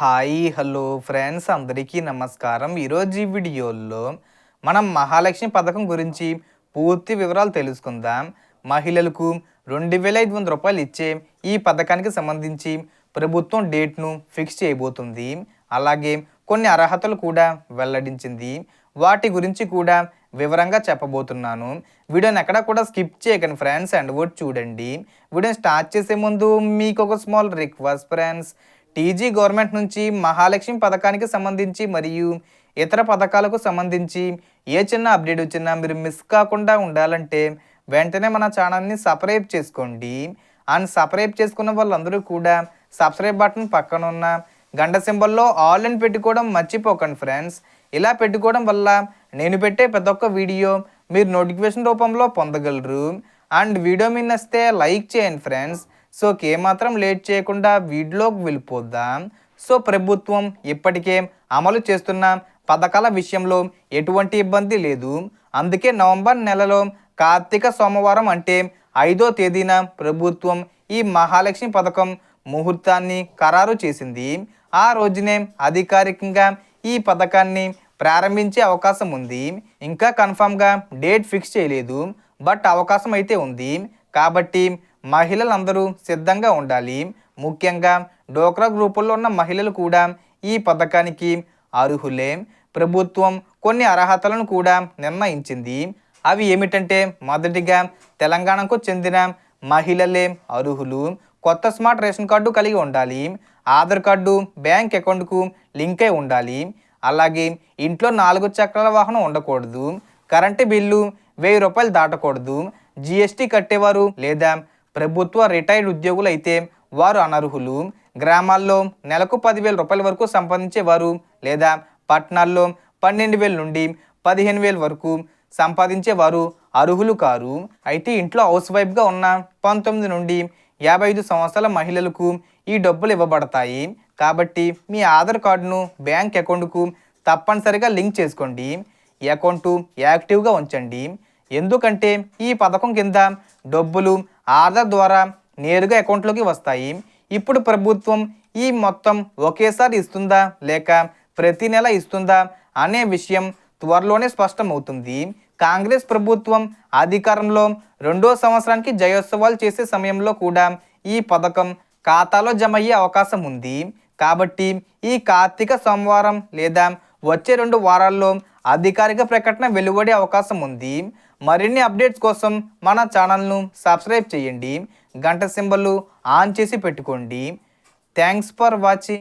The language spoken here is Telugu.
హాయ్ హలో ఫ్రెండ్స్ అందరికీ నమస్కారం. ఈరోజు ఈ వీడియోలో మనం మహాలక్ష్మి పథకం గురించి పూర్తి వివరాలు తెలుసుకుందాం. మహిళలకు రెండు వేల ఐదు వందల రూపాయలు ఇచ్చే ఈ పథకానికి సంబంధించి ప్రభుత్వం డేట్ను ఫిక్స్ చేయబోతుంది. అలాగే కొన్ని అర్హతలు కూడా వెల్లడించింది. వాటి గురించి కూడా వివరంగా చెప్పబోతున్నాను. వీడియోని ఎక్కడ కూడా స్కిప్ చేయకండి ఫ్రెండ్స్ అండ్ వర్డ్ చూడండి. వీడియోని స్టార్ట్ చేసే ముందు మీకు ఒక small request friends TG government నుంచి మహాలక్ష్మి పథకానికి సంబంధించి మరియు ఇతర పథకాలకు సంబంధించి ఏ చిన్న అప్డేట్ వచ్చినా మీరు మిస్ కాకుండా ఉండాలంటే వెంటనే మన ఛానల్ని సబ్స్క్రైబ్ చేసుకోండి. అండ్ సబ్స్క్రైబ్ చేసుకున్న వాళ్ళందరూ కూడా సబ్స్క్రైబ్ బటన్ పక్కన ఉన్న గంట సింబల్లో ఆల్ అని పెట్టుకోవడం మర్చిపోకండి ఫ్రెండ్స్. ఇలా పెట్టుకోవడం వల్ల నేను పెట్టే ప్రతి ఒక్క వీడియో మీరు నోటిఫికేషన్ రూపంలో పొందగలరు. అండ్ వీడియో మీద నస్తే లైక్ చేయండి ఫ్రెండ్స్. సో ఏమాత్రం లేట్ చేయకుండా వీటిలోకి వెళ్ళిపోద్దాం. సో ప్రభుత్వం ఇప్పటికే అమలు చేస్తున్న పథకాల విషయంలో ఎటువంటి ఇబ్బంది లేదు. అందుకే నవంబర్ నెలలో కార్తీక సోమవారం అంటే ఐదో తేదీన ప్రభుత్వం ఈ మహాలక్ష్మి పథకం ముహూర్తాన్ని ఖరారు చేసింది. ఆ రోజునే అధికారికంగా ఈ పథకాన్ని ప్రారంభించే అవకాశం ఉంది. ఇంకా కన్ఫామ్గా డేట్ ఫిక్స్ చేయలేదు. బట్ అవకాశం అయితే ఉంది. కాబట్టి మహిళలందరూ సిద్ధంగా ఉండాలి. ముఖ్యంగా డోక్రా గ్రూపుల్లో ఉన్న మహిళలు కూడా ఈ పథకానికి అర్హులే. ప్రభుత్వం కొన్ని అర్హతలను కూడా నిర్ణయించింది. అవి ఏమిటంటే మొదటిగా తెలంగాణకు చెందిన మహిళలే అర్హులు. కొత్త స్మార్ట్ రేషన్ కార్డు కలిగి ఉండాలి. ఆధార్ కార్డు బ్యాంక్ అకౌంట్కు లింక్ అయి ఉండాలి. అలాగే ఇంట్లో నాలుగు చక్రాల వాహనం ఉండకూడదు. కరెంటు బిల్లు వెయ్యి రూపాయలు దాటకూడదు. జిఎస్టీ కట్టేవారు లేదా ప్రభుత్వ రిటైర్డ్ ఉద్యోగులు అయితే వారు అనర్హులు. గ్రామాల్లో నెలకు పదివేల రూపాయల వరకు సంపాదించేవారు లేదా పట్టణాల్లో పన్నెండు వేల నుండి పదిహేను వేల వరకు సంపాదించేవారు అర్హులు కారు. అయితే ఇంట్లో హౌస్ వైఫ్గా ఉన్న పంతొమ్మిది నుండి యాభై ఐదు సంవత్సరాల మహిళలకు ఈ డబ్బులు ఇవ్వబడతాయి. కాబట్టి మీ ఆధార్ కార్డును బ్యాంక్ అకౌంట్కు తప్పనిసరిగా లింక్ చేసుకోండి. ఈ యాక్టివ్గా ఉంచండి. ఎందుకంటే ఈ పథకం కింద డబ్బులు ఆధార్ ద్వారా నేరుగా అకౌంట్లోకి వస్తాయి. ఇప్పుడు ప్రభుత్వం ఈ మొత్తం ఒకేసారి ఇస్తుందా? లేక ప్రతి నెల ఇస్తుందా? అనే విషయం త్వరలోనే స్పష్టమవుతుంది. కాంగ్రెస్ ప్రభుత్వం అధికారంలో రెండో సంవత్సరానికి జయోత్సవాలు చేసే సమయంలో కూడా ఈ పథకం ఖాతాలో జమ అయ్యే అవకాశం ఉంది. కాబట్టి ఈ కార్తీక సోమవారం లేదా వచ్చే రెండు వారాల్లో అధికారిక ప్రకటన వెలువడే అవకాశం ఉంది. మరిన్ని అప్డేట్స్ కోసం మన ఛానల్ను సబ్స్క్రైబ్ చేయండి. గంట సింబల్ ఆన్ చేసి పెట్టుకోండి. Thanks for watching.